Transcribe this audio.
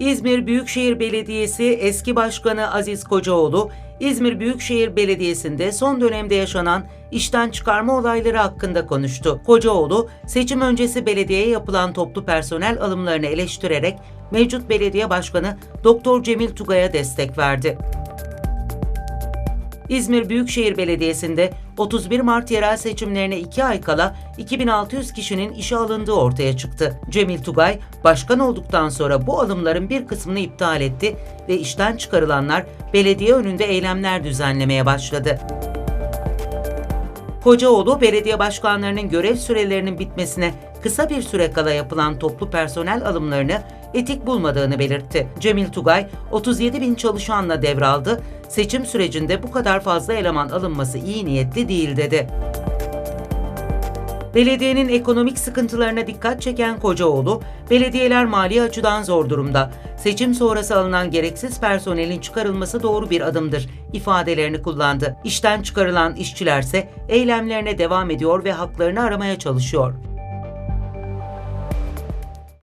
İzmir Büyükşehir Belediyesi eski başkanı Aziz Kocaoğlu, İzmir Büyükşehir Belediyesi'nde son dönemde yaşanan işten çıkarma olayları hakkında konuştu. Kocaoğlu, seçim öncesi belediyeye yapılan toplu personel alımlarını eleştirerek mevcut belediye başkanı Doktor Cemil Tugay'a destek verdi. İzmir Büyükşehir Belediyesi'nde 31 Mart yerel seçimlerine 2 ay kala 2600 kişinin işe alındığı ortaya çıktı. Cemil Tugay, başkan olduktan sonra bu alımların bir kısmını iptal etti ve işten çıkarılanlar belediye önünde eylemler düzenlemeye başladı. Kocaoğlu, belediye başkanlarının görev sürelerinin bitmesine kısa bir süre kala yapılan toplu personel alımlarını etik bulmadığını belirtti. Cemil Tugay, 37 bin çalışanla devraldı, seçim sürecinde bu kadar fazla eleman alınması iyi niyetli değil dedi. Belediyenin ekonomik sıkıntılarına dikkat çeken Kocaoğlu, belediyeler mali açıdan zor durumda. Seçim sonrası alınan gereksiz personelin çıkarılması doğru bir adımdır ifadelerini kullandı. İşten çıkarılan işçilerse eylemlerine devam ediyor ve haklarını aramaya çalışıyor.